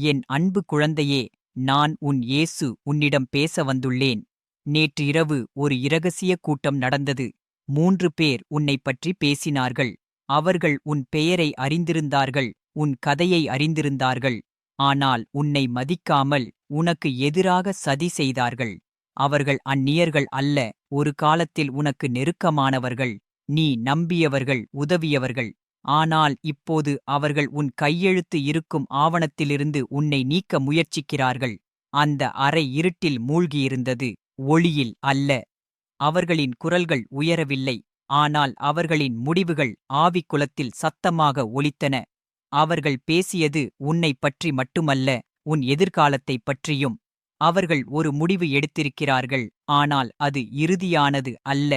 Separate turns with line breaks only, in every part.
என் அன்பு குழந்தையே நான் உன் இயேசு உன்னிடம் பேச வந்துள்ளேன். நேற்று இரவு ஒரு இரகசிய கூட்டம் நடந்தது. மூன்று பேர் உன்னைப் பற்றி பேசினார்கள். அவர்கள் உன் பெயரை அறிந்திருந்தார்கள் உன் கதையை அறிந்திருந்தார்கள். ஆனால் உன்னை மதிக்காமல் உனக்கு எதிராக சதி செய்தார்கள். அவர்கள் அந்நியர்கள் அல்ல ஒரு காலத்தில் உனக்கு நெருக்கமானவர்கள். நீ நம்பியவர்கள் உதவியவர்கள். ஆனால் இப்போது அவர்கள் உன் கையெழுத்து இருக்கும் ஆவணத்திலிருந்து உன்னை நீக்க முயற்சிக்கிறார்கள். அந்த அறை இருட்டில் மூழ்கியிருந்தது. ஒளியில் அல்ல. அவர்களின் குரல்கள் உயரவில்லை. ஆனால் அவர்களின் முடிவுகள் ஆவிக்குலத்தில் சத்தமாக ஒலித்தன. அவர்கள் பேசியது உன்னைப் பற்றி மட்டுமல்ல உன் எதிர்காலத்தைப் பற்றியும். அவர்கள் ஒரு முடிவு எடுத்திருக்கிறார்கள். ஆனால் அது இறுதியானது அல்ல.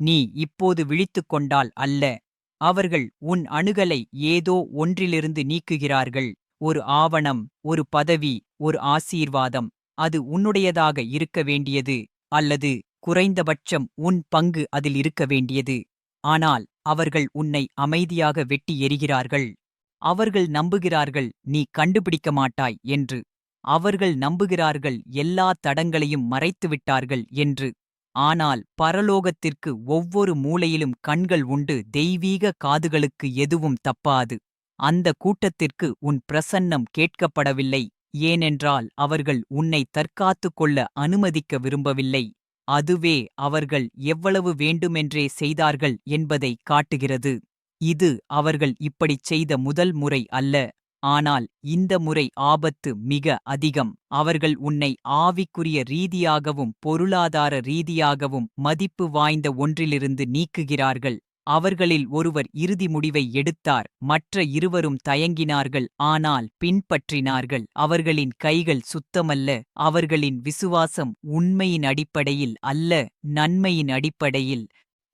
நீ இப்போது விழித்துக் கொண்டால் அல்ல. அவர்கள் உன் அணுகலை ஏதோ ஒன்றிலிருந்து நீக்குகிறார்கள். ஒரு ஆவணம் ஒரு பதவி ஒரு ஆசீர்வாதம். அது உன்னுடையதாக இருக்க வேண்டியது அல்லது குறைந்தபட்சம் உன் பங்கு அதில் இருக்க வேண்டியது. ஆனால் அவர்கள் உன்னை அமைதியாக வெட்டி எறிகிறார்கள். அவர்கள் நம்புகிறார்கள் நீ கண்டுபிடிக்க மாட்டாய் என்று. அவர்கள் நம்புகிறார்கள் எல்லா தடங்களையும் மறைத்துவிட்டார்கள் என்று. ஆனால் பரலோகத்திற்கு ஒவ்வொரு மூலையிலும் கண்கள் உண்டு தெய்வீக காதுகளுக்கு எதுவும் தப்பாது. அந்த கூட்டத்திற்கு உன் பிரசன்னம் கேட்கப்படவில்லை ஏனென்றால் அவர்கள் உன்னை தற்காத்துக் கொள்ள அனுமதிக்க விரும்பவில்லை. அதுவே அவர்கள் எவ்வளவு வேண்டுமென்றே செய்தார்கள் என்பதை காட்டுகிறது. இது அவர்கள் இப்படிச் செய்த முதல் முறை அல்ல. ஆனால் இந்த முறை ஆபத்து மிக அதிகம். அவர்கள் உன்னை ஆவிக்குரிய ரீதியாகவும் பொருளாதார ரீதியாகவும் மதிப்பு வாய்ந்த ஒன்றிலிருந்து நீக்குகிறார்கள். அவர்களில் ஒருவர் இறுதி முடிவை எடுத்தார். மற்ற இருவரும் தயங்கினார்கள். ஆனால் பின்பற்றினார்கள். அவர்களின் கைகள் சுத்தமல்ல. அவர்களின் விசுவாசம் உண்மையின் அடிப்படையில் அல்ல நன்மையின் அடிப்படையில்.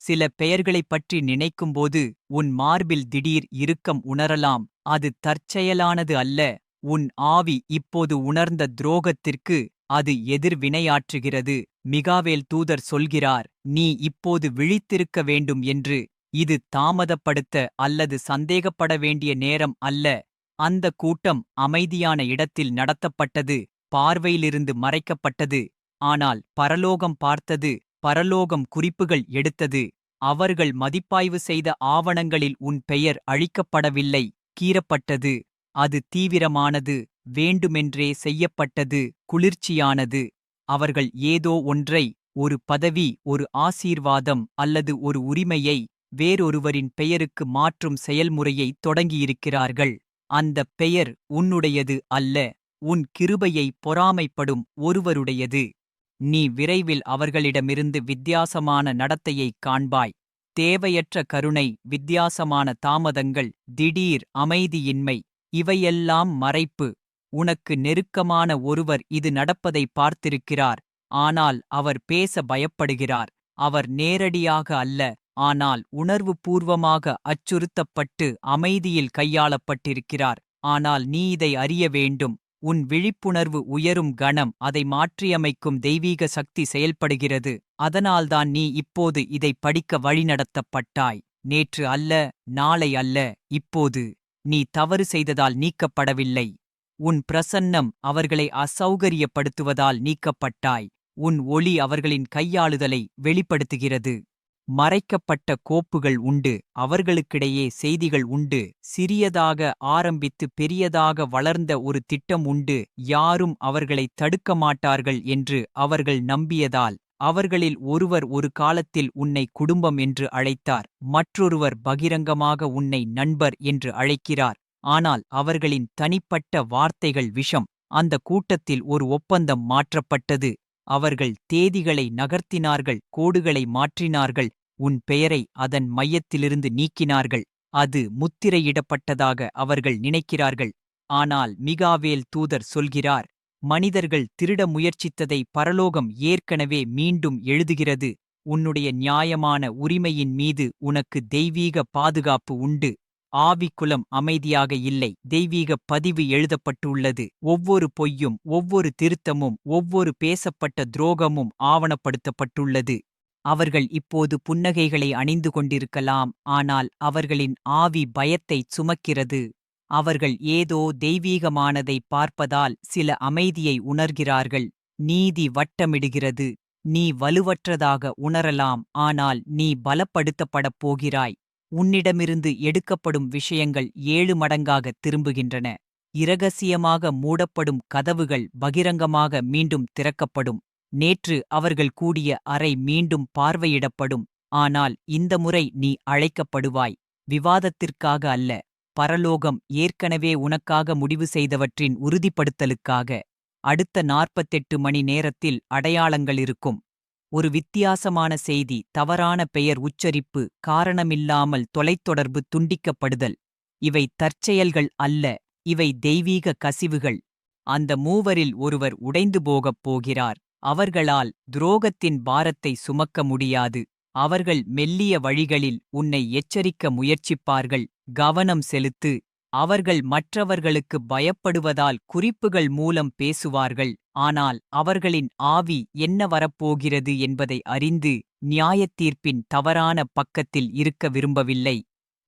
சில பெயர்களைப் பற்றி நினைக்கும்போது உன் மார்பில் திடீர் இறுக்கம் உணரலாம். அது தற்செயலானது அல்ல. உன் ஆவி இப்போது உணர்ந்த துரோகத்திற்கு அது எதிர்வினையாற்றுகிறது மிகாவேல் தூதர் சொல்கிறார் நீ இப்போது விழித்திருக்க வேண்டும் என்று. இது தாமதப்படுத்த அல்லது சந்தேகப்பட வேண்டிய நேரம் அல்ல. அந்த கூட்டம் அமைதியான இடத்தில் நடத்தப்பட்டது. பார்வையிலிருந்து மறைக்கப்பட்டது. ஆனால் பரலோகம் பார்த்தது. பரலோகம் குறிப்புகள் எடுத்தது. அவர்கள் மதிப்பாய்வு செய்த ஆவணங்களில் உன் பெயர் அழிக்கப்படவில்லை கீறப்பட்டது. அது தீவிரமானது வேண்டுமென்றே செய்யப்பட்டது குளிர்ச்சியானது. அவர்கள் ஏதோ ஒன்றை ஒரு பதவி ஒரு ஆசீர்வாதம் அல்லது ஒரு உரிமையை வேறொருவரின் பெயருக்கு மாற்றும் செயல்முறையை தொடங்கியிருக்கிறார்கள். அந்த பெயர் உன்னுடையது அல்ல உன் கிருபையை பொறாமைப்படும் ஒருவருடையது. நீ விரைவில் அவர்களிடமிருந்து வித்தியாசமான நடத்தையைக் காண்பாய். தேவையற்ற கருணை வித்தியாசமான தாமதங்கள் திடீர் அமைதியின்மை இவையெல்லாம் மறைப்பு. உனக்கு நெருக்கமான ஒருவர் இது நடப்பதை பார்த்திருக்கிறார். ஆனால் அவர் பேச பயப்படுகிறார். அவர் நேரடியாக அல்ல ஆனால் உணர்வுபூர்வமாக அச்சுறுத்தப்பட்டு அமைதியில் கையாளப்பட்டிருக்கிறார். ஆனால் நீ இதை அறிய வேண்டும். உன் விழிப்புணர்வு உயரும் கணம் அதை மாற்றியமைக்கும் தெய்வீக சக்தி செயல்படுகிறது. அதனால்தான் நீ இப்போது இதை படிக்க வழிநடத்தப்பட்டாய். நேற்று அல்ல நாளை அல்ல இப்போது நீ தவறு செய்ததால் நீக்கப்படவில்லை. உன் பிரசன்னம் அவர்களை அசௌகரியப்படுத்துவதால் நீக்கப்பட்டாய். உன் ஒளி அவர்களின் கையாளுதலை வெளிப்படுத்துகிறது. மறைக்கப்பட்ட கோப்புகள் உண்டு அவர்களுக்கிடையே செய்திகள் உண்டு சிறியதாக ஆரம்பித்து பெரியதாக வளர்ந்த ஒரு திட்டம் உண்டு யாரும் அவர்களை தடுக்க மாட்டார்கள் என்று அவர்கள் நம்பியதால் அவர்களில் ஒருவர் ஒரு காலத்தில் உன்னை குடும்பம் என்று அழைத்தார் மற்றொருவர் பகிரங்கமாக உன்னை நண்பர் என்று அழைக்கிறார் ஆனால் அவர்களின் தனிப்பட்ட வார்த்தைகள் விஷம் அந்த கூட்டத்தில் ஒரு ஒப்பந்தம் மாற்றப்பட்டது அவர்கள் தேதிகளை நகர்த்தினார்கள் கோடுகளை மாற்றினார்கள் உன் பெயரை அதன் மையத்திலிருந்து நீக்கினார்கள். அது முத்திரையிடப்பட்டதாக அவர்கள் நினைக்கிறார்கள். ஆனால் மிகாவேல் தூதர் சொல்கிறார் மனிதர்கள் திருட முயற்சித்ததை பரலோகம் ஏற்கனவே மீண்டும் எழுதுகிறது. உன்னுடைய நியாயமான உரிமையின் மீது உனக்கு தெய்வீக பாதுகாப்பு உண்டு. ஆவிக்குலம் அமைதியாக இல்லை. தெய்வீக பதிவு எழுதப்பட்டுள்ளது. ஒவ்வொரு பொய்யும் ஒவ்வொரு திருத்தமும் ஒவ்வொரு பேசப்பட்ட துரோகமும் ஆவணப்படுத்தப்பட்டுள்ளது. அவர்கள் இப்போது புன்னகைகளை அணிந்து கொண்டிருக்கலாம் ஆனால் அவர்களின் ஆவி பயத்தைச் சுமக்கிறது. அவர்கள் ஏதோ தெய்வீகமானதை பார்ப்பதால் சில அமைதியை உணர்கிறார்கள். நீதி வட்டமிடுகிறது. நீ வலுவற்றதாக உணரலாம் ஆனால் நீ பலப்படுத்தப்படப் போகிறாய். உன்னிடமிருந்து எடுக்கப்படும் விஷயங்கள் ஏழு மடங்காக திரும்புகின்றன. இரகசியமாக மூடப்படும் கதவுகள் பகிரங்கமாக மீண்டும் திறக்கப்படும். நேற்று அவர்கள் கூடிய அறை மீண்டும் பார்வையிடப்படும் ஆனால் இந்த முறை நீ அழைக்கப்படுவாய். விவாதத்திற்காக அல்ல பரலோகம் ஏற்கனவே உனக்காக முடிவு செய்தவற்றின் உறுதிப்படுத்தலுக்காக. அடுத்த நாற்பத்தெட்டு மணி நேரத்தில் அடையாளங்கள் இருக்கும். ஒரு வித்தியாசமான செய்தி தவறான பெயர் உச்சரிப்பு காரணமில்லாமல் தொலைத்தொடர்பு துண்டிக்கப்படுதல். இவை தற்செயல்கள் அல்ல இவை தெய்வீக கசிவுகள். அந்த மூவரில் ஒருவர் உடைந்து போகப் போகிறார். அவர்களால் துரோகத்தின் பாரத்தை சுமக்க முடியாது. அவர்கள் மெல்லிய வழிகளில் உன்னை எச்சரிக்க முயற்சிப்பார்கள். கவனம் செலுத்து. அவர்கள் மற்றவர்களுக்கு பயப்படுவதால் குறிப்புகள் மூலம் பேசுவார்கள். ஆனால் அவர்களின் ஆவி என்ன வரப்போகிறது என்பதை அறிந்து நியாயத்தீர்ப்பின் தவறான பக்கத்தில் இருக்க விரும்பவில்லை.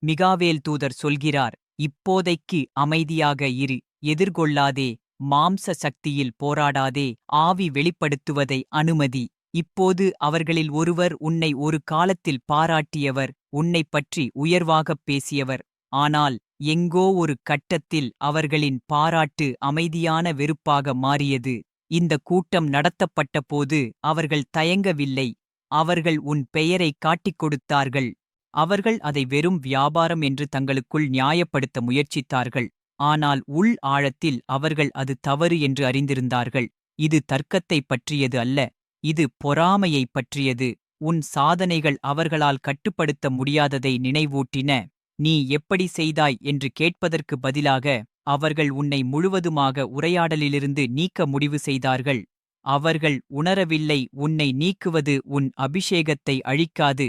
மிகாவேல் தூதர் சொல்கிறார் இப்போதைக்கு அமைதியாக இரு. எதிர்கொள்ளாதே. மாம்ச சக்தியில் போராடாதே ஆவி வெளிப்படுத்துவதை அனுமதி. இப்போது அவர்களில் ஒருவர் உன்னை ஒரு காலத்தில் பாராட்டியவர் உன்னைப் பற்றி உயர்வாகப் பேசியவர். ஆனால் எங்கோ ஒரு கட்டத்தில் அவர்களின் பாராட்டு அமைதியான வெறுப்பாக மாறியது. இந்த கூட்டம் நடத்தப்பட்டபோது அவர்கள் தயங்கவில்லை. அவர்கள் உன் பெயரை காட்டிக் கொடுத்தார்கள். அவர்கள் அதை வெறும் வியாபாரம் என்று தங்களுக்குள் நியாயப்படுத்த முயற்சித்தார்கள். ஆனால் உள் ஆழத்தில் அவர்கள் அது தவறு என்று அறிந்திருந்தார்கள். இது தர்க்கத்தைப் பற்றியது அல்ல. இது பொறாமையைப் பற்றியது. உன் சாதனைகள் அவர்களால் கட்டுப்படுத்த முடியாததை நினைவூட்டின. நீ எப்படி செய்தாய் என்று கேட்பதற்கு பதிலாக அவர்கள் உன்னை முழுவதுமாக உரையாடலிலிருந்து நீக்க முடிவு செய்தார்கள். அவர்கள் உணரவில்லை உன்னை நீக்குவது உன் அபிஷேகத்தை அழிக்காது.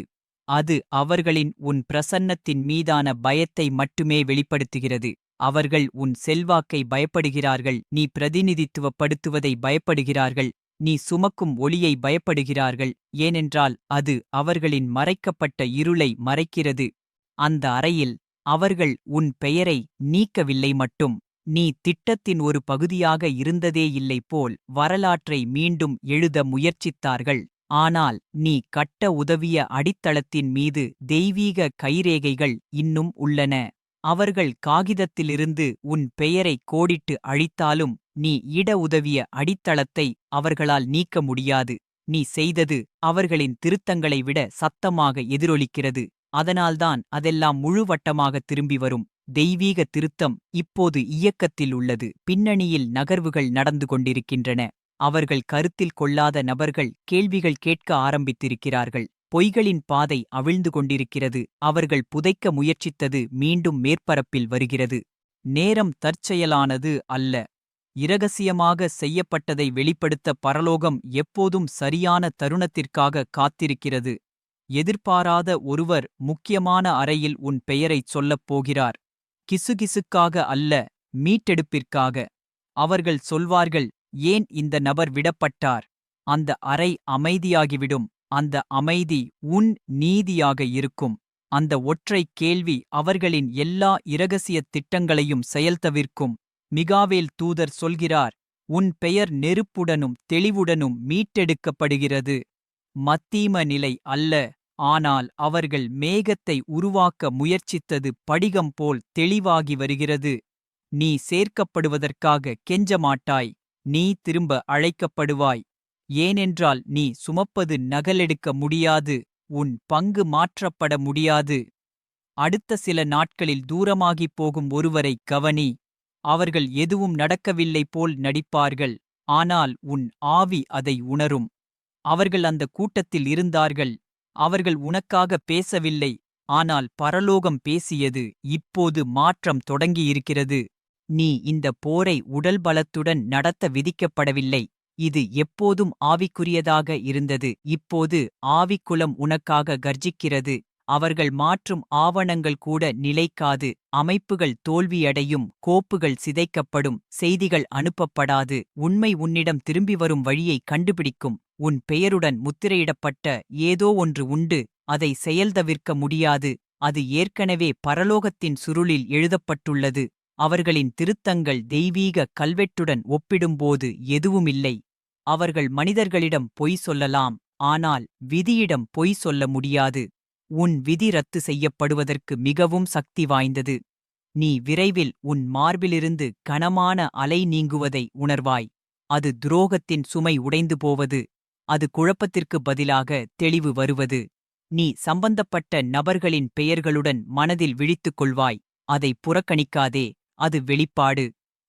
அது அவர்களின் உன் பிரசன்னத்தின் மீதான பயத்தை மட்டுமே வெளிப்படுத்துகிறது. அவர்கள் உன் செல்வாக்கை பயப்படுகிறார்கள் நீ பிரதிநிதித்துவப்படுத்துவதை பயப்படுகிறார்கள் நீ சுமக்கும் ஒளியை பயப்படுகிறார்கள் ஏனென்றால் அது அவர்களின் மறைக்கப்பட்ட இருளை மறைக்கிறது. அந்த அறையில் அவர்கள் உன் பெயரை நீக்கவில்லை மட்டும் நீ திட்டத்தின் ஒரு பகுதியாக இருந்ததே இல்லை போல் வரலாற்றை மீண்டும் எழுத முயற்சித்தார்கள். ஆனால் நீ கட்ட உதவிய அடித்தளத்தின் மீது தெய்வீக கைரேகைகள் இன்னும் உள்ளன. அவர்கள் காகிதத்திலிருந்து உன் பெயரை கோடிட்டு அழித்தாலும் நீ இட உதவிய அடித்தளத்தை அவர்களால் நீக்க முடியாது. நீ செய்தது அவர்களின் திருத்தங்களை விட சத்தமாக எதிரொலிக்கிறது. அதனால்தான் அதெல்லாம் முழுவட்டமாக திரும்பி வரும். தெய்வீக திருத்தம் இப்போது இயக்கத்தில் உள்ளது. பின்னணியில் நகர்வுகள் நடந்து கொண்டிருக்கின்றன. அவர்கள் கருத்தில் கொள்ளாத நபர்கள் கேள்விகள் கேட்க ஆரம்பித்திருக்கிறார்கள். பொய்களின் பாதை அவிழ்ந்து கொண்டிருக்கிறது. அவர்கள் புதைக்க முயற்சித்தது மீண்டும் மேற்பரப்பில் வருகிறது. நேரம் தற்செயலானது அல்ல. இரகசியமாக செய்யப்பட்டதை வெளிப்படுத்த பரலோகம் எப்போதும் சரியான தருணத்திற்காக காத்திருக்கிறது. எதிர்பாராத ஒருவர் முக்கியமான அறையில் உன் பெயரைச் சொல்லப் போகிறார். கிசுகிசுக்காக அல்ல மீட்டெடுப்பிற்காக. அவர்கள் சொல்வார்கள் ஏன் இந்த நபர் விடப்பட்டார்? அந்த அறை அமைதியாகிவிடும். அந்த அமைதி உன் நீதியாக இருக்கும். அந்த ஒற்றை கேள்வி அவர்களின் எல்லா இரகசியத் திட்டங்களையும் செயல்தவிர்க்கும். மிகாவேல் தூதர் சொல்கிறார் உன் பெயர் நெருப்புடனும் தெளிவுடனும் மீட்டெடுக்கப்படுகிறது. மத்தீம நிலை அல்ல ஆனால் அவர்கள் மேகத்தை உருவாக்க முயற்சித்தது படிகம் போல் தெளிவாகி வருகிறது. நீ சேர்க்கப்படுவதற்காக கெஞ்சமாட்டாய் நீ திரும்ப அழைக்கப்படுவாய். ஏனென்றால் நீ சுமப்பது நகலெடுக்க முடியாது உன் பங்கு மாற்றப்பட முடியாது. அடுத்த சில நாட்களில் தூரமாகிப் போகும் ஒருவரை கவனி அவர்கள் எதுவும் நடக்கவில்லை போல் நடிப்பார்கள் ஆனால் உன் ஆவி அதை உணரும். அவர்கள் அந்த கூட்டத்தில் இருந்தார்கள் அவர்கள் உனக்காக பேசவில்லை ஆனால் பரலோகம் பேசியது இப்போது மாற்றம் தொடங்கியிருக்கிறது. நீ இந்த போரை உடல் பலத்துடன் நடத்த விதிக்கப்படவில்லை. இது எப்போதும் ஆவிக்குரியதாக இருந்தது. இப்போது ஆவிக்குலம் உனக்காக கர்ஜிக்கிறது. அவர்கள் மாற்றும் ஆவணங்கள் கூட நிலைக்காது. அமைப்புகள் தோல்வியடையும். கோப்புகள் சிதைக்கப்படும். செய்திகள் அனுப்பப்படாது. உண்மை உன்னிடம் திரும்பி வரும் வழியை கண்டுபிடிக்கும். உன் பெயருடன் முத்திரையிடப்பட்ட ஏதோ ஒன்று உண்டு. அதை செயல்தவிர்க்க முடியாது. அது ஏற்கனவே பரலோகத்தின் சுருளில் எழுதப்பட்டுள்ளது. அவர்களின் திருத்தங்கள் தெய்வீக கல்வெட்டுடன் ஒப்பிடும்போது எதுவுமில்லை. அவர்கள் மனிதர்களிடம் பொய் சொல்லலாம் ஆனால் விதியிடம் பொய் சொல்ல முடியாது. உன் விதி ரத்து செய்யப்படுவதற்கு மிகவும் சக்தி வாய்ந்தது. நீ விரைவில் உன் மார்பிலிருந்து கனமான அலை நீங்குவதை உணர்வாய். அது துரோகத்தின் சுமை உடைந்து போவது. அது குழப்பத்திற்கு பதிலாக தெளிவு வருவது. நீ சம்பந்தப்பட்ட நபர்களின் பெயர்களுடன் மனதில் விழித்துக் கொள்வாய். அதை புறக்கணிக்காதே. அது வெளிப்பாடு.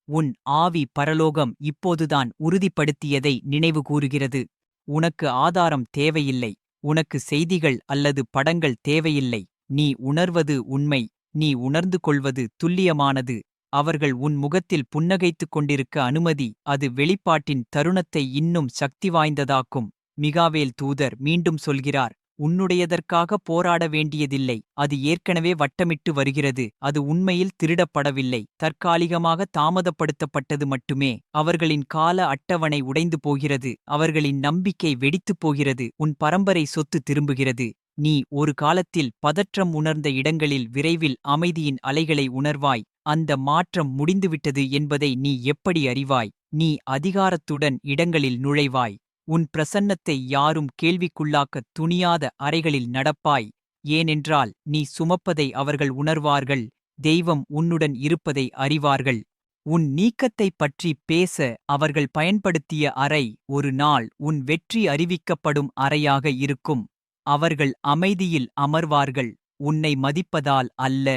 உன் ஆவி பரலோகம் இப்போதுதான் உறுதிப்படுத்தியதை நினைவு கூறுகிறது. உனக்கு ஆதாரம் தேவையில்லை. உனக்கு செய்திகள் அல்லது படங்கள் தேவையில்லை. நீ உணர்வது உண்மை. நீ உணர்ந்து கொள்வது துல்லியமானது. அவர்கள் உன் முகத்தில் புன்னகைத்துக் கொண்டிருக்க அனுமதி. அது வெளிப்பாட்டின் தருணத்தை இன்னும் சக்தி வாய்ந்ததாக்கும் மிகாவேல் தூதர் மீண்டும் சொல்கிறார். உன்னுடையதற்காக போராட வேண்டியதில்லை. அது ஏற்கனவே வட்டமிட்டு வருகிறது. அது உண்மையில் திருடப்படவில்லை. தற்காலிகமாக தாமதப்படுத்தப்பட்டது மட்டுமே. அவர்களின் கால அட்டவணை உடைந்து போகிறது. அவர்களின் நம்பிக்கை வெடித்துப் போகிறது. உன் பரம்பரை சொத்து திரும்புகிறது. நீ ஒரு காலத்தில் பதற்றம் உணர்ந்த இடங்களில் விரைவில் அமைதியின் அலைகளை உணர்வாய். அந்த மாற்றம் முடிந்துவிட்டது என்பதை நீ எப்படி அறிவாய்? நீ அதிகாரத்துடன் இடங்களில் நுழைவாய். உன் பிரசன்னத்தை யாரும் கேள்விக்குள்ளாக்கத் துணியாத அறைகளில் நடப்பாய். ஏனென்றால் நீ சுமப்பதை அவர்கள் உணர்வார்கள் தெய்வம் உன்னுடன் இருப்பதை அறிவார்கள். உன் நீக்கத்தைப் பற்றி பேச அவர்கள் பயன்படுத்திய அறை ஒரு நாள் உன் வெற்றி அறிவிக்கப்படும் அறையாக இருக்கும். அவர்கள் அமைதியில் அமர்வார்கள் உன்னை மதிப்பதால் அல்ல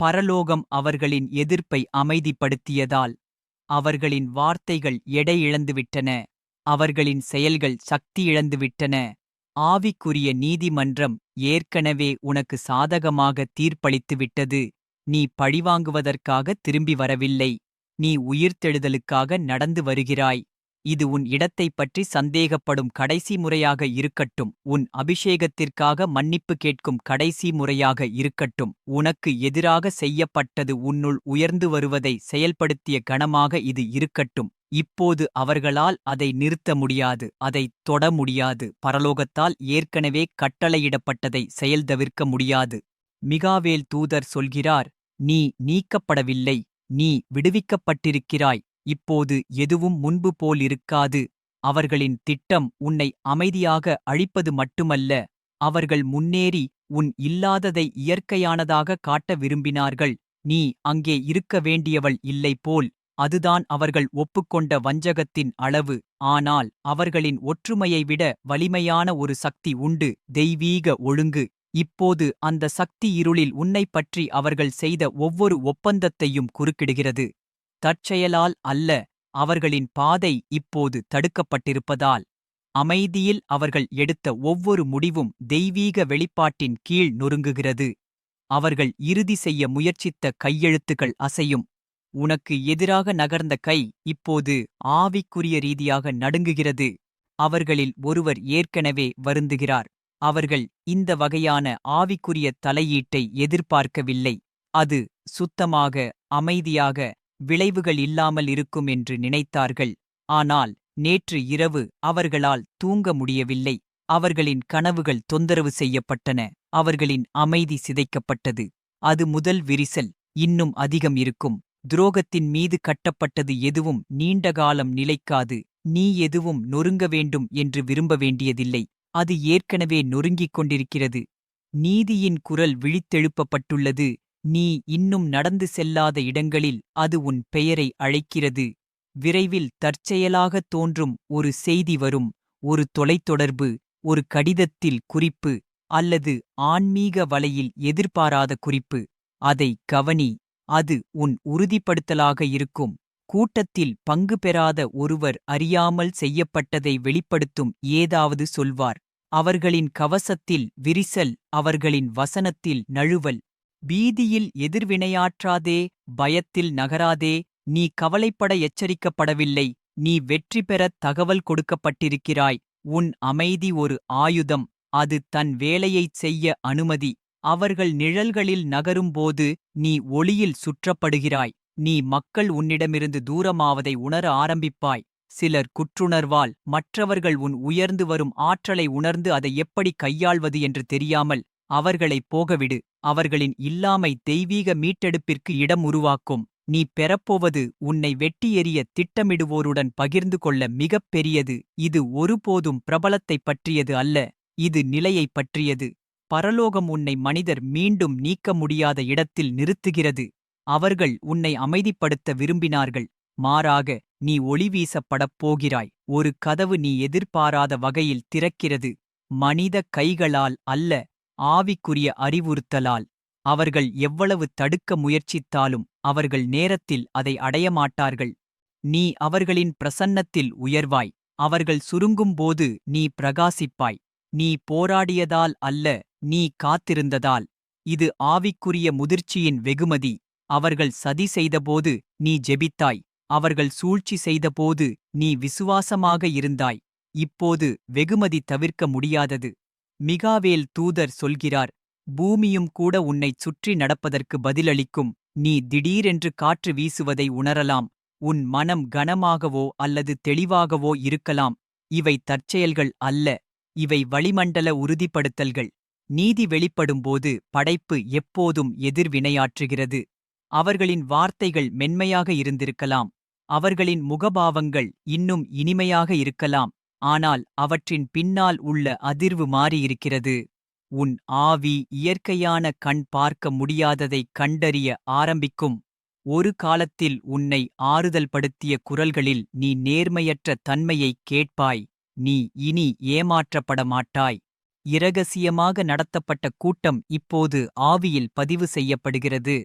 பரலோகம் அவர்களின் எதிர்ப்பை அமைதிப்படுத்தியதால். அவர்களின் வார்த்தைகள் எடை இழந்துவிட்டன. அவர்களின் செயல்கள் சக்தி இழந்துவிட்டன. ஆவிக்குரிய நீதிமன்றம் ஏற்கனவே உனக்கு சாதகமாக தீர்ப்பளித்துவிட்டது. நீ பழிவாங்குவதற்காக திரும்பி வரவில்லை. நீ உயிர்த்தெழுதலுக்காக நடந்து வருகிறாய். இது உன் இடத்தைப் பற்றி சந்தேகப்படும் கடைசி முறையாக இருக்கட்டும். உன் அபிஷேகத்திற்காக மன்னிப்பு கேட்கும் கடைசி முறையாக இருக்கட்டும். உனக்கு எதிராக செய்யப்பட்டது உன்னுள் உயர்ந்து வருவதை செயல்படுத்திய கணமாக இது இருக்கட்டும். இப்போது அவர்களால் அதை நிறுத்த முடியாது அதை தொட முடியாது. பரலோகத்தால் ஏற்கனவே கட்டளையிடப்பட்டதை செயல்தவிர்க்க முடியாது. மிகாவேல் தூதர் சொல்கிறார் நீ நீக்கப்படவில்லை நீ விடுவிக்கப்பட்டிருக்கிறாய். இப்போது எதுவும் முன்பு போல் இருக்காது. அவர்களின் திட்டம் உன்னை அமைதியாக அழிப்பது மட்டுமல்ல அவர்கள் முன்னேறி உன் இல்லாததை இயற்கையானதாக காட்ட விரும்பினார்கள். நீ அங்கே இருக்க வேண்டியவள் இல்லை போல் அதுதான் அவர்கள் ஒப்புக்கொண்ட வஞ்சகத்தின் அளவு. ஆனால் அவர்களின் ஒற்றுமையை விட வலிமையான ஒரு சக்தி உண்டு. தெய்வீக ஒழுங்கு. இப்போது அந்த சக்தி இருளில் உன்னைப் பற்றி அவர்கள் செய்த ஒவ்வொரு ஒப்பந்தத்தையும் குறுக்கிடுகிறது. தற்செயலால் அல்ல அவர்களின் பாதை இப்போது தடுக்கப்பட்டிருப்பதால். அமைதியில் அவர்கள் எடுத்த ஒவ்வொரு முடிவும் தெய்வீக வெளிப்பாட்டின் கீழ் நொறுங்குகிறது. அவர்கள் இறுதி செய்ய முயற்சித்த கையெழுத்துகள் அசையும். உனக்கு எதிராக நகர்ந்த கை இப்போது ஆவிக்குரிய ரீதியாக நடுங்குகிறது. அவர்களில் ஒருவர் ஏற்கனவே வருந்துகிறார். அவர்கள் இந்த வகையான ஆவிக்குரிய தலையீட்டை எதிர்பார்க்கவில்லை. அது சுத்தமாக அமைதியாக விளைவுகள் இல்லாமல் இருக்கும் என்று நினைத்தார்கள். ஆனால் நேற்று இரவு அவர்களால் தூங்க முடியவில்லை. அவர்களின் கனவுகள் தொந்தரவு செய்யப்பட்டன. அவர்களின் அமைதி சிதைக்கப்பட்டது. அது முதல் விரிசல். இன்னும் அதிகம் இருக்கும். துரோகத்தின் மீது கட்டப்பட்டது எதுவும் நீண்டகாலம் நிலைக்காது. நீ எதுவும் நொறுங்க வேண்டும் என்று விரும்ப வேண்டியதில்லை. அது ஏற்கனவே நொறுங்கிக் கொண்டிருக்கிறது. நீதியின் குரல் விழித்தெழுப்பப்பட்டுள்ளது. நீ இன்னும் நடந்து செல்லாத இடங்களில் அது உன் பெயரை அழைக்கிறது. விரைவில் தற்செயலாகத் தோன்றும் ஒரு செய்தி வரும். ஒரு தொலைத்தொடர்பு ஒரு கடிதத்தில் குறிப்பு அல்லது ஆன்மீக வலையில் எதிர்பாராத குறிப்பு. அதை கவனி. அது உன் உறுதிப்படுத்தலாக இருக்கும். கூட்டத்தில் பங்கு பெறாத ஒருவர் அறியாமல் செய்யப்பட்டதை வெளிப்படுத்தும் ஏதாவது சொல்வார். அவர்களின் கவசத்தில் விரிசல் அவர்களின் வசனத்தில் நழுவல். பீதியில் எதிர்வினையாற்றாதே பயத்தில் நகராதே நீ கவலைப்பட எச்சரிக்கப்படவில்லை நீ வெற்றி பெறத் தகவல் கொடுக்கப்பட்டிருக்கிறாய். உன் அமைதி ஒரு ஆயுதம் அது தன் வேலையைச் செய்ய அனுமதி. அவர்கள் நிழல்களில் நகரும்போது நீ ஒளியில் சுற்றப்படுகிறாய். நீ மக்கள் உன்னிடமிருந்து தூரமாவதை உணர ஆரம்பிப்பாய். சிலர் குற்றுணர்வால் மற்றவர்கள் உன் உயர்ந்து வரும் ஆற்றலை உணர்ந்து அதை எப்படி கையாள்வது என்று தெரியாமல் அவர்களைப் போகவிடு. அவர்களின் இல்லாமை தெய்வீக மீட்டெடுப்பிற்கு இடம் உருவாக்கும். நீ பெறப்போவது உன்னை வெட்டி எறிய திட்டமிடுவோருடன் பகிர்ந்து கொள்ள மிகப் பெரியது. இது ஒருபோதும் பிரபலத்தைப் பற்றியது அல்ல. இது நிலையைப் பற்றியது. பரலோகம் உன்னை மனிதர் மீண்டும் நீக்க முடியாத இடத்தில் நிறுத்துகிறது. அவர்கள் உன்னை அமைதிப்படுத்த விரும்பினார்கள். மாறாக நீ ஒளி வீசப்படப் போகிறாய். ஒரு கதவு நீ எதிர்பாராத வகையில் திறக்கிறது. மனித கைகளால் அல்ல ஆவிக்குரிய அறிவுறுத்தலால். அவர்கள் எவ்வளவு தடுக்க முயற்சித்தாலும் அவர்கள் நேரத்தில் அதை அடையமாட்டார்கள். நீ அவர்களின் பிரசன்னத்தில் உயர்வாய். அவர்கள் சுருங்கும்போது நீ பிரகாசிப்பாய். நீ போராடியதால் அல்ல நீ காத்திருந்ததால். இது ஆவிக்குரிய முதிர்ச்சியின் வெகுமதி. அவர்கள் சதி செய்தபோது நீ ஜெபித்தாய். அவர்கள் சூழ்ச்சி செய்தபோது நீ விசுவாசமாக இருந்தாய். இப்போது வெகுமதி தவிர்க்க முடியாதது. மிகாவேல் தூதர் சொல்கிறார் பூமியும் கூட உன்னைச் சுற்றி நடப்பதற்கு பதிலளிக்கும். நீ திடீரென்று காற்று வீசுவதை உணரலாம். உன் மனம் கனமாகவோ அல்லது தெளிவாகவோ இருக்கலாம். இவை தற்செயல்கள் அல்ல. இவை வளிமண்டல உறுதிப்படுத்தல்கள். நீதி வெளிப்படும்போது படைப்பு எப்போதும் எதிர்வினையாற்றுகிறது அவர்களின் வார்த்தைகள் மென்மையாக இருந்திருக்கலாம். அவர்களின் முகபாவங்கள் இன்னும் இனிமையாக இருக்கலாம். ஆனால் அவற்றின் பின்னால் உள்ள அதிர்வு மாறியிருக்கிறது. உன் ஆவி இயற்கையான கண் பார்க்க முடியாததைக் கண்டறிய ஆரம்பிக்கும். ஒரு காலத்தில் உன்னை ஆறுதல் படுத்திய குரல்களில் நீ நேர்மையற்ற தன்மையைக் கேட்பாய். நீ இனி ஏமாற்றப்பட மாட்டாய் இரகசியமாக நடத்தப்பட்ட கூட்டம் இப்போது ஆவியில் பதிவு செய்யப்படுகிறது.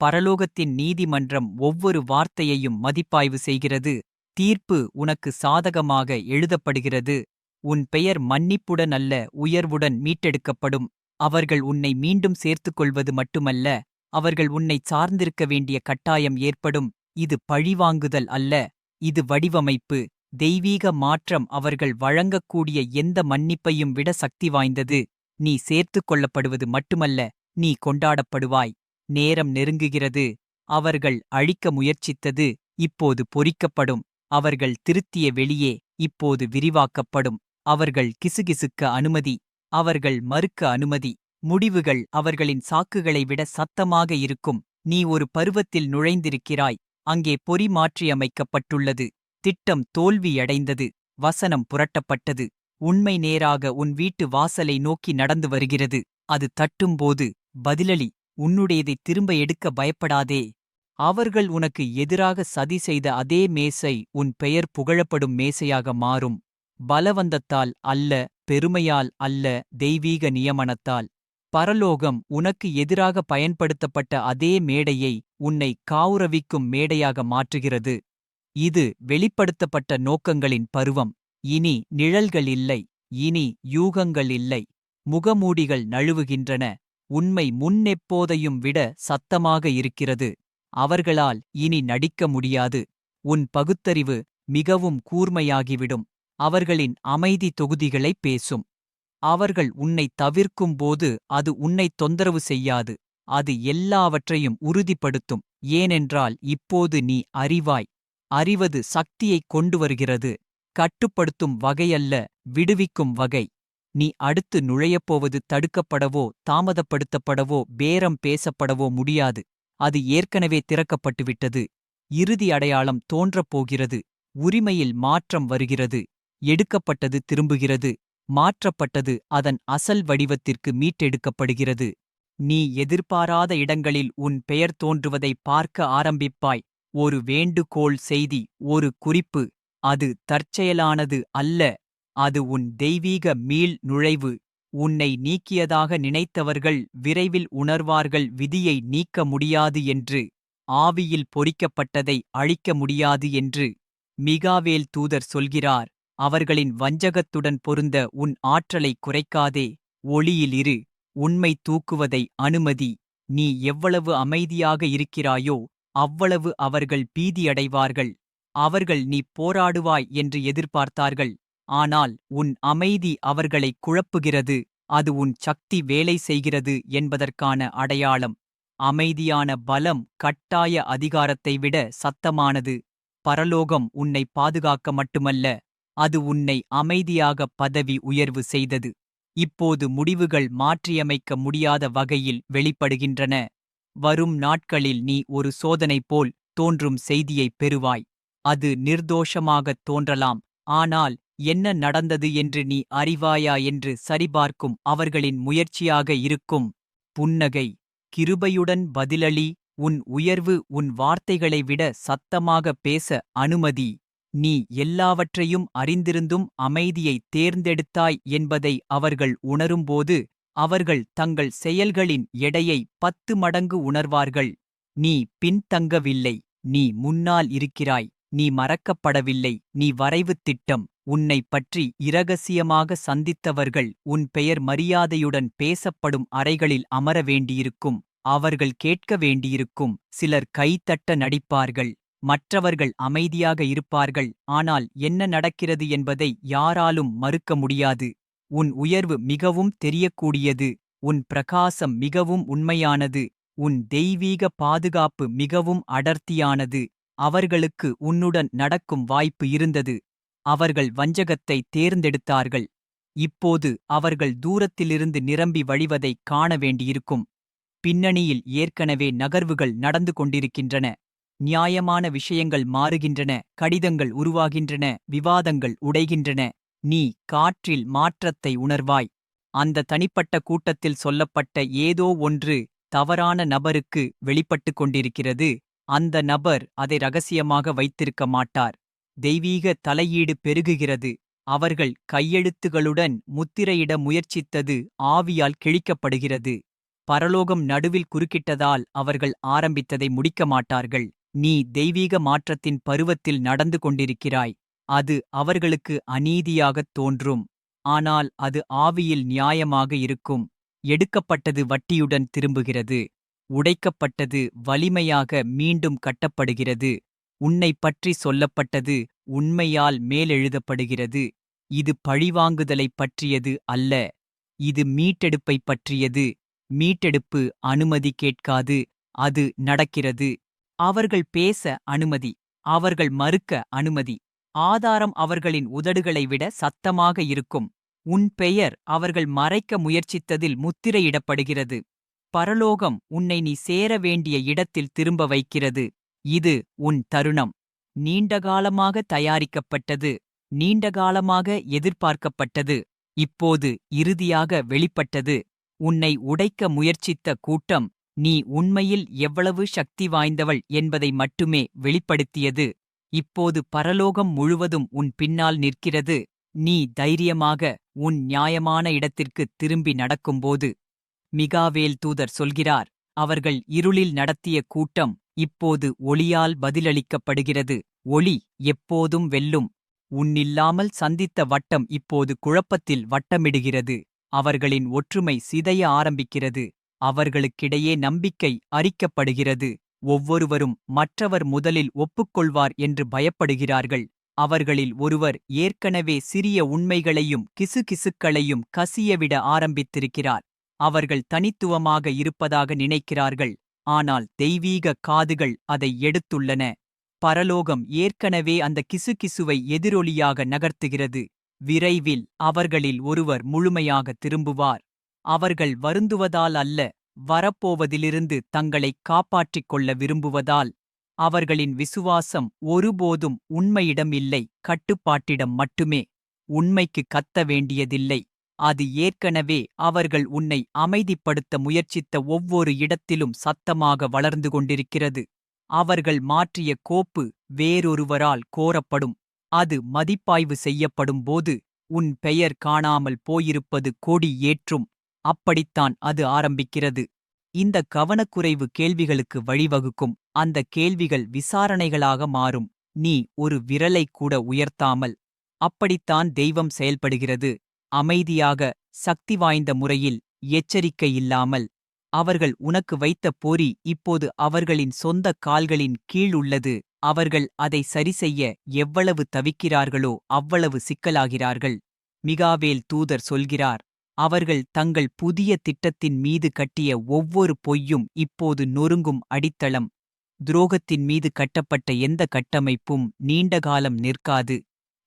பரலோகத்தின் நீதிமன்றம் ஒவ்வொரு வார்த்தையையும் மதிப்பாய்வு செய்கிறது. தீர்ப்பு உனக்கு சாதகமாக எழுதப்படுகிறது. உன் பெயர் மன்னிப்புடன் அல்ல உயர்வுடன் மீட்டெடுக்கப்படும். அவர்கள் உன்னை மீண்டும் சேர்த்துக் கொள்வது மட்டுமல்ல அவர்கள் உன்னை சார்ந்திருக்க வேண்டிய கட்டாயம் ஏற்படும். இது பழிவாங்குதல் அல்ல இது வடிவமைப்பு. தெய்வீக மாற்றம் அவர்கள் வழங்கக்கூடிய எந்த மன்னிப்பையும் விட சக்தி வாய்ந்தது. நீ சேர்த்துக் கொள்ளப்படுவது மட்டுமல்ல நீ கொண்டாடப்படுவாய். நேரம் நெருங்குகிறது. அவர்கள் அழிக்க முயற்சித்தது இப்போது பொறிக்கப்படும். அவர்கள் திருத்திய வெளியே இப்போது விரிவாக்கப்படும். அவர்கள் கிசுகிசுக்க அனுமதி. அவர்கள் மறுக்க அனுமதி. முடிவுகள் அவர்களின் சாக்குகளை விட சத்தமாக இருக்கும். நீ ஒரு பருவத்தில் நுழைந்திருக்கிறாய். அங்கே பொறி மாற்றியமைக்கப்பட்டுள்ளது. திட்டம் தோல்வியடைந்தது வசனம் புரட்டப்பட்டது. உண்மை நேராக உன் வீட்டு வாசலை நோக்கி நடந்து வருகிறது. அது தட்டும்போது பதிலளி உன்னுடையதை திரும்ப எடுக்க பயப்படாதே. அவர்கள் உனக்கு எதிராக சதி செய்த அதே மேசை உன் பெயர் புகழப்படும் மேசையாக மாறும். பலவந்தத்தால் அல்ல பெருமையால் அல்ல தெய்வீக நியமனத்தால். பரலோகம் உனக்கு எதிராக பயன்படுத்தப்பட்ட அதே மேடையை உன்னை காவுரவிக்கும் மேடையாக மாற்றுகிறது. இது வெளிப்படுத்தப்பட்ட நோக்கங்களின் பருவம். இனி நிழல்கள் இல்லை இனி யூகங்கள் இல்லை முகமூடிகள் நழுவுகின்றன. உண்மை முன்னெப்போதையும் விட சத்தமாக இருக்கிறது. அவர்களால் இனி நடிக்க முடியாது. உன் பகுத்தறிவு மிகவும் கூர்மையாகிவிடும். அவர்களின் அமைதி தொகுதிகளை பேசும். அவர்கள் உன்னை தவிர்க்கும்போது அது உன்னை தொந்தரவு செய்யாது. அது எல்லாவற்றையும் உறுதிப்படுத்தும். ஏனென்றால் இப்போது நீ அறிவாய். அறிவது சக்தியைக் கொண்டு வருகிறது கட்டுப்படுத்தும் வகையல்ல விடுவிக்கும் வகை. நீ அடுத்து நுழையப்போவது தடுக்கப்படவோ தாமதப்படுத்தப்படவோ பேரம் பேசப்படவோ முடியாது. அது ஏற்கனவே திறக்கப்பட்டுவிட்டது. இறுதி அடையாளம் தோன்றப் போகிறது உரிமையில் மாற்றம் வருகிறது. எடுக்கப்பட்டது திரும்புகிறது. மாற்றப்பட்டது அதன் அசல் வடிவத்திற்கு மீட்டெடுக்கப்படுகிறது. நீ எதிர்பாராத இடங்களில் உன் பெயர் தோன்றுவதை பார்க்க ஆரம்பிப்பாய். ஒரு வேண்டுகோள் செய்தி ஒரு குறிப்பு அது தற்செயலானது அல்ல அது உன் தெய்வீக மீள் நுழைவு உன்னை நீக்கியதாக நினைத்தவர்கள் விரைவில் உணர்வார்கள் விதியை நீக்க முடியாது என்று ஆவியில் பொறிக்கப்பட்டதை அழிக்க முடியாது என்று மிகாவேல் தூதர் சொல்கிறார் அவர்களின் வஞ்சகத்துடன் பொருந்த உன் ஆற்றலை குறைக்காதே ஒளியில் இரு உண்மை தூக்குவதை அனுமதி நீ எவ்வளவு அமைதியாக இருக்கிறாயோ அவ்வளவு அவர்கள் பீதியடைவார்கள். அவர்கள் நீ போராடுவாய் என்று எதிர்பார்த்தார்கள். ஆனால் உன் அமைதி அவர்களை குழப்புகிறது. அது உன் சக்தி வேலை செய்கிறது என்பதற்கான அடையாளம். அமைதியான பலம் கட்டாய அதிகாரத்தை விட சத்தமானது. பரலோகம் உன்னை பாதுகாக்க மட்டுமல்ல அது உன்னை அமைதியாக பதவி உயர்வு செய்தது. இப்போது முடிவுகள் மாற்றியமைக்க முடியாத வகையில் வெளிப்படுகின்றன. வரும் நாட்களில் நீ ஒரு சோதனை போல் தோன்றும் செய்தியைப் பெறுவாய். அது நிர்தோஷமாகத் தோன்றலாம். ஆனால் என்ன நடந்தது என்று நீ அறிவாயா என்று சரிபார்க்கும் அவர்களின் முயற்சியாக இருக்கும் புன்னகை. கிருபையுடன் பதிலளி உன் உயர்வு உன் வார்த்தைகளை விட சத்தமாக பேச அனுமதி. நீ எல்லாவற்றையும் அறிந்திருந்தும் அமைதியை தேர்ந்தெடுத்தாய் என்பதை அவர்கள் உணரும்போது அவர்கள் தங்கள் செயல்களின் எடையை பத்து மடங்கு உணர்வார்கள். நீ பின்தங்கவில்லை நீ முன்னால் இருக்கிறாய் நீ மறக்கப்படவில்லை நீ வரைவுத் திட்டம். உன்னைப் பற்றி இரகசியமாக சந்தித்தவர்கள் உன் பெயர் மரியாதையுடன் பேசப்படும் அறைகளில் அமர வேண்டியிருக்கும் அவர்கள் கேட்க வேண்டியிருக்கும். சிலர் கைத்தட்ட நடிப்பார்கள் மற்றவர்கள் அமைதியாக இருப்பார்கள். ஆனால் என்ன நடக்கிறது என்பதை யாராலும் மறுக்க முடியாது. உன் உயர்வு மிகவும் தெரியக்கூடியது உன் பிரகாசம் மிகவும் உண்மையானது உன் தெய்வீக பாதுகாப்பு மிகவும் அடர்த்தியானது அவர்களுக்கு உன்னுடன் நடக்கும் வாய்ப்பு இருந்தது அவர்கள் வஞ்சகத்தை தேர்ந்தெடுத்தார்கள் இப்போது அவர்கள் தூரத்திலிருந்து நிரம்பி வழிவதைக் காண வேண்டியிருக்கும். பின்னணியில் ஏற்கனவே நகர்வுகள் நடந்து கொண்டிருக்கின்றன நியாயமான விஷயங்கள் மாறுகின்றன கடிதங்கள் உருவாகின்றன விவாதங்கள் உடைகின்றன. நீ காற்றில் மாற்றத்தை உணர்வாய். அந்த தனிப்பட்ட கூட்டத்தில் சொல்லப்பட்ட ஏதோ ஒன்று தவறான நபருக்கு வெளிப்பட்டுக் கொண்டிருக்கிறது. அந்த நபர் அதை ரகசியமாக வைத்திருக்க மாட்டார். தெய்வீக தலையீடு பெருகுகிறது. அவர்கள் கையெழுத்துகளுடன் முத்திரையிட முயற்சித்தது ஆவியால் கிழிக்கப்படுகிறது. பரலோகம் நடுவில் குறுக்கிட்டதால் அவர்கள் ஆரம்பித்ததை முடிக்க மாட்டார்கள். நீ தெய்வீக மாற்றத்தின் பருவத்தில் நடந்து கொண்டிருக்கிறாய். அது அவர்களுக்கு அநீதியாகத் தோன்றும். ஆனால் அது ஆவியில் நியாயமாக இருக்கும். எடுக்கப்பட்டது வட்டியுடன் திரும்புகிறது. உடைக்கப்பட்டது வலிமையாக மீண்டும் கட்டப்படுகிறது. உன்னைப் பற்றி சொல்லப்பட்டது உண்மையால் மேலெழுதப்படுகிறது. இது பழிவாங்குதலைப் பற்றியது அல்ல. இது மீட்டெடுப்பைப் பற்றியது. மீட்டெடுப்பு அனுமதி கேட்காது. அது நடக்கிறது. அவர்கள் பேச அனுமதி. அவர்கள் மறுக்க அனுமதி. ஆதாரம் அவர்களின் உதடுகளை விட சத்தமாக இருக்கும். உன் பெயர் அவர்கள் மறைக்க முயற்சித்ததில் முத்திரையிடப்படுகிறது. பரலோகம் உன்னை நீ சேர வேண்டிய இடத்தில் திரும்ப வைக்கிறது. இது உன் தருணம். நீண்டகாலமாக தயாரிக்கப்பட்டது. நீண்டகாலமாக எதிர்பார்க்கப்பட்டது. இப்போது இறுதியாக வெளிப்பட்டது. உன்னை உடைக்க முயற்சித்த கூட்டம் நீ உண்மையில் எவ்வளவு சக்தி வாய்ந்தவள் என்பதை மட்டுமே வெளிப்படுத்தியது. இப்போது பரலோகம் முழுவதும் உன் பின்னால் நிற்கிறது. நீ தைரியமாக உன் நியாயமான இடத்திற்குத் திரும்பி நடக்கும்போது மிகாவேல் தூதர் சொல்கிறார் அவர்கள் இருளில் நடத்திய கூட்டம் இப்போது ஒளியால் பதிலளிக்கப்படுகிறது. ஒளி எப்போதும் வெல்லும். உன்னில்லாமல் சந்தித்த வட்டம் இப்போது குழப்பத்தில் வட்டமிடுகிறது. அவர்களின் ஒற்றுமை சிதைய ஆரம்பிக்கிறது. அவர்களுக்கிடையே நம்பிக்கை அரிக்கப்படுகிறது. ஒவ்வொருவரும் மற்றவர் முதலில் ஒப்புக்கொள்வார் என்று பயப்படுகிறார்கள். அவர்களில் ஒருவர் ஏற்கனவே சிறிய உண்மைகளையும் கிசுகிசுக்களையும் கசியவிட ஆரம்பித்திருக்கிறார். அவர்கள் தனித்துவமாக இருப்பதாக நினைக்கிறார்கள். ஆனால் தெய்வீக காதுகள் அதை எடுத்துள்ளன. பரலோகம் ஏற்கனவே அந்த கிசுகிசுவை எதிரொலியாக நகர்த்துகிறது. விரைவில் அவர்களில் ஒருவர் முழுமையாக திரும்புவார். அவர்கள் வருந்துவதால் அல்ல வரப்போவதிலிருந்து தங்களை காப்பாற்றிக் கொள்ள விரும்புவதால் அவர்களின் விசுவாசம் ஒருபோதும் உண்மையிடம் இல்லை கட்டுப்பாட்டிடம் மட்டுமே. உண்மைக்கு கத்த வேண்டியதில்லை. அது ஏற்கனவே அவர்கள் உன்னை அமைதிப்படுத்த முயற்சித்த ஒவ்வொரு இடத்திலும் சத்தமாக வளர்ந்து கொண்டிருக்கிறது. அவர்கள் மாற்றிய கோப்பு வேறொருவரால் கோரப்படும். அது மதிப்பாய்வு செய்யப்படும் போது உன் பெயர் காணாமல் போயிருப்பது கொடி ஏற்றும். அப்படித்தான் அது ஆரம்பிக்கிறது. இந்த கவனக்குறைவு கேள்விகளுக்கு வழிவகுக்கும். அந்த கேள்விகள் விசாரணைகளாக மாறும். நீ ஒரு விரலைக் கூட உயர்த்தாமல். அப்படித்தான் தெய்வம் செயல்படுகிறது. அமைதியாக சக்தி வாய்ந்த முறையில் எச்சரிக்கை இல்லாமல். அவர்கள் உனக்கு வைத்த பொறி இப்போது அவர்களின் சொந்த கால்களின் கீழ் உள்ளது. அவர்கள் அதை சரிசெய்ய எவ்வளவு தவிக்கிறார்களோ அவ்வளவு சிக்கலாகிறார்கள். மிகாவேல் தூதர் சொல்கிறார் அவர்கள் தங்கள் புதிய திட்டத்தின் மீது கட்டிய ஒவ்வொரு பொய்யும் இப்போது நொறுங்கும் அடித்தளம். துரோகத்தின் மீது கட்டப்பட்ட எந்த கட்டமைப்பும் நீண்டகாலம் நிற்காது.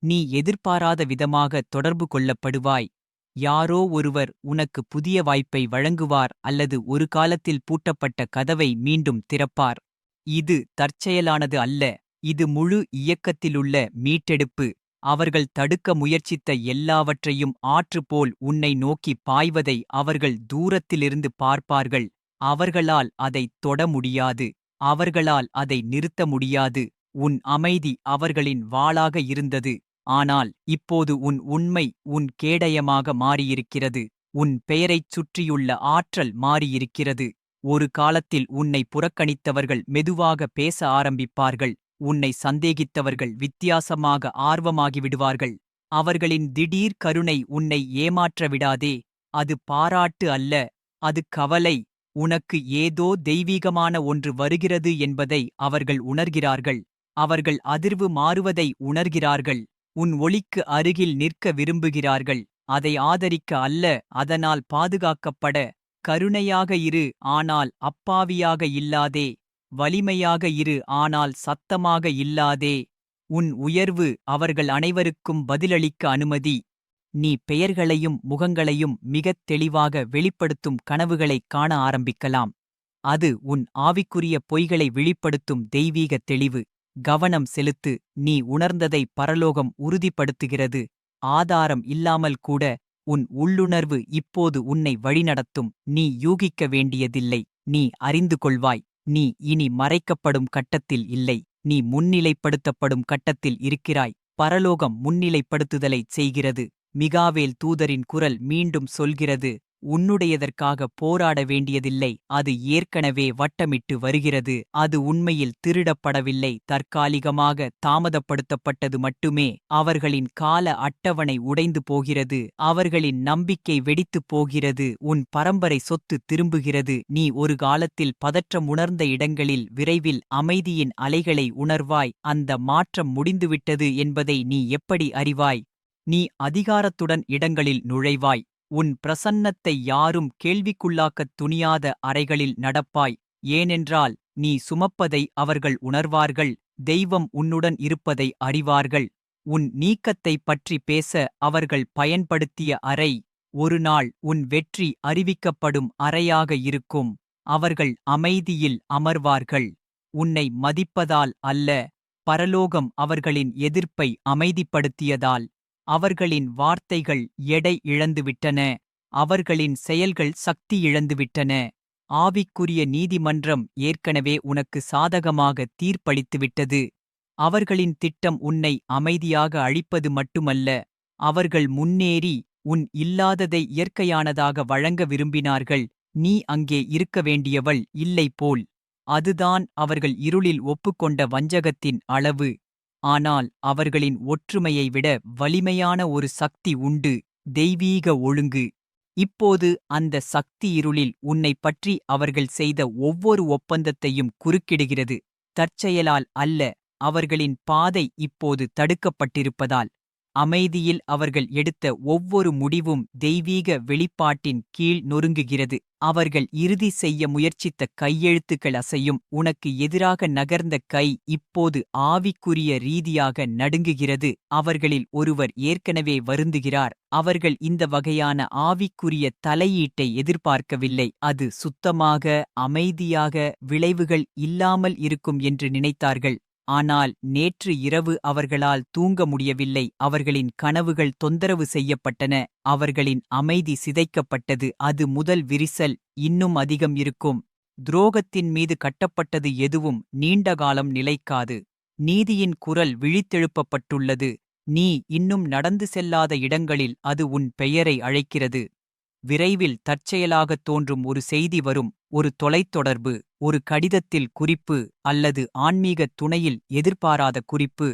நீ எதிர்பாராத விதமாக தொடர்பு கொள்ளப்படுவாய். யாரோ ஒருவர் உனக்கு புதிய வாய்ப்பை வழங்குவார் அல்லது ஒரு காலத்தில் பூட்டப்பட்ட கதவை மீண்டும் திறப்பார். இது தற்செயலானது அல்ல. இது முழு இயக்கத்திலுள்ள மீட்டெடுப்பு. அவர்கள் தடுக்க முயற்சித்த எல்லாவற்றையும் ஆற்றுப்போல் உன்னை நோக்கி பாய்வதை அவர்கள் தூரத்திலிருந்து பார்ப்பார்கள். அவர்களால் அதைத் தொட முடியாது. அவர்களால் அதை நிறுத்த முடியாது. உன் அமைதி அவர்களின் வாளாக இருந்தது. ஆனால் இப்போது உன் உண்மை உன் கேடயமாக மாறியிருக்கிறது. உன் பெயரைச் சுற்றியுள்ள ஆற்றல் மாறியிருக்கிறது. ஒரு காலத்தில் உன்னை புறக்கணித்தவர்கள் மெதுவாக பேச ஆரம்பிப்பார்கள். உன்னை சந்தேகித்தவர்கள் வித்தியாசமாக ஆர்வமாகி விடுவார்கள். அவர்களின் திடீர் கருணை உன்னை ஏமாற்ற விடாதே. அது பாராட்டு அல்ல. அது கவலை. உனக்கு ஏதோ தெய்வீகமான ஒன்று வருகிறது என்பதை அவர்கள் உணர்கிறார்கள். அவர்கள் அதிர்வு மாறுவதை உணர்கிறார்கள். உன் ஒளிக்கு அருகில் நிற்க விரும்புகிறார்கள். அதை ஆதரிக்க அல்ல. அதனால் பாதுகாக்கப்பட. கருணையாக இரு. ஆனால் அப்பாவியாக இல்லாதே. வலிமையாக இரு ஆனால் சத்தமாக இல்லாதே உன் உயர்வு அவர்கள் அனைவருக்கும் பதிலளிக்க அனுமதி. நீ பெயர்களையும் முகங்களையும் மிகத் தெளிவாக வெளிப்படுத்தும் கனவுகளைக் காண ஆரம்பிக்கலாம். அது உன் ஆவிக்குரிய பொய்களை வெளிப்படுத்தும் தெய்வீக தெளிவு. கவனம் செலுத்து நீ உணர்ந்ததை பரலோகம் உறுதிப்படுத்துகிறது. ஆதாரம் இல்லாமல் கூட உன் உள்ளுணர்வு இப்போது உன்னை வழிநடத்தும். நீ யூகிக்க வேண்டியதில்லை. நீ அறிந்து கொள்வாய். நீ இனி மறைக்கப்படும் கட்டத்தில் இல்லை. நீ முன்னிலைப்படுத்தப்படும் கட்டத்தில் இருக்கிறாய். பரலோகம் முன்னிலைப்படுத்துதலைச் செய்கிறது. மிகாவேல் தூதரின் குரல் மீண்டும் சொல்கிறது. உன்னுடையதற்காக போராட வேண்டியதில்லை. அது ஏற்கனவே வட்டமிட்டு வருகிறது. அது உண்மையில் திருடப்படவில்லை. தற்காலிகமாக தாமதப்படுத்தப்பட்டது மட்டுமே. அவர்களின் கால அட்டவணை உடைந்து போகிறது. அவர்களின் நம்பிக்கை வெடித்துப் போகிறது. உன் பரம்பரை சொத்து திரும்புகிறது. நீ ஒரு காலத்தில் பதற்றம் உணர்ந்த இடங்களில் விரைவில் அமைதியின் அலைகளை உணர்வாய். அந்த மாற்றம் முடிந்துவிட்டது என்பதை நீ எப்படி அறிவாய்? நீ அதிகாரத்துடன் இடங்களில் நுழைவாய். உன் பிரசன்னத்தை யாரும் கேள்விக்குள்ளாக்கத் துணியாத அறைகளில் நடப்பாய். ஏனென்றால் நீ சுமப்பதை அவர்கள் உணர்வார்கள் தெய்வம் உன்னுடன் இருப்பதை அறிவார்கள். உன் நீக்கத்தைப் பற்றி பேச அவர்கள் பயன்படுத்திய அறை ஒருநாள் உன் வெற்றி அறிவிக்கப்படும் அறையாக இருக்கும். அவர்கள் அமைதியில் அமர்வார்கள். உன்னை மதிப்பதால் அல்ல பரலோகம் அவர்களின் எதிர்ப்பை அமைதிப்படுத்தியதால். அவர்களின் வார்த்தைகள் எடை இழந்துவிட்டன. அவர்களின் செயல்கள் சக்தி இழந்துவிட்டன. ஆவிக்குரிய நீதிமன்றம் ஏற்கனவே உனக்கு சாதகமாக தீர்ப்பளித்துவிட்டது. அவர்களின் திட்டம் உன்னை அமைதியாக அழிப்பது மட்டுமல்ல அவர்கள் முன்னேறி உன் இல்லாததை இயற்கையானதாக வழங்க விரும்பினார்கள். நீ அங்கே இருக்க வேண்டியவள் இல்லை போல். அதுதான் அவர்கள் இருளில் ஒப்புக்கொண்ட வஞ்சகத்தின் அளவு. ஆனால் அவர்களின் ஒற்றுமையை விட வலிமையான ஒரு சக்தி உண்டு தெய்வீக ஒழுங்கு. இப்போது அந்த சக்தி இருளில் உன்னைப் பற்றி அவர்கள் செய்த ஒவ்வொரு ஒப்பந்தத்தையும் குறுக்கிடுகிறது. தற்செயலால் அல்ல அவர்களின் பாதை இப்போது தடுக்கப்பட்டிருப்பதால். அமைதியில் அவர்கள் எடுத்த ஒவ்வொரு முடிவும் தெய்வீக வெளிப்பாட்டின் கீழ் நொறுங்குகிறது. அவர்கள் இறுதி செய்ய முயற்சித்த கையெழுத்துக்கள் அசையும். உனக்கு எதிராக நகர்ந்த கை இப்போது ஆவிக்குரிய ரீதியாக நடுங்குகிறது. அவர்களில் ஒருவர் ஏற்கனவே வருந்துகிறார். அவர்கள் இந்த வகையான ஆவிக்குரிய தலையீட்டை எதிர்பார்க்கவில்லை. அது சுத்தமாக அமைதியாக விளைவுகள் இல்லாமல் இருக்கும் என்று நினைத்தார்கள். ஆனால் நேற்று இரவு அவர்களால் தூங்க முடியவில்லை. அவர்களின் கனவுகள் தொந்தரவு செய்யப்பட்டன. அவர்களின் அமைதி சிதைக்கப்பட்டது. அது முதல் விரிசல். இன்னும் அதிகம் இருக்கும். துரோகத்தின் மீது கட்டப்பட்டது எதுவும் நீண்ட காலம் நிலைக்காது. நீதியின் குரல் விழித்தெழுப்பப்பட்டுள்ளது. நீ இன்னும் நடந்து செல்லாத இடங்களில் அது உன் பெயரை அழைக்கிறது. விரைவில் தற்செயலாகத் தோன்றும் ஒரு செய்தி வரும். ஒரு தொலைத்தொடர்பு. ஒரு கடிதத்தில் குறிப்பு அல்லது ஆன்மீகத் துணையில் எதிர்பாராத குறிப்பு.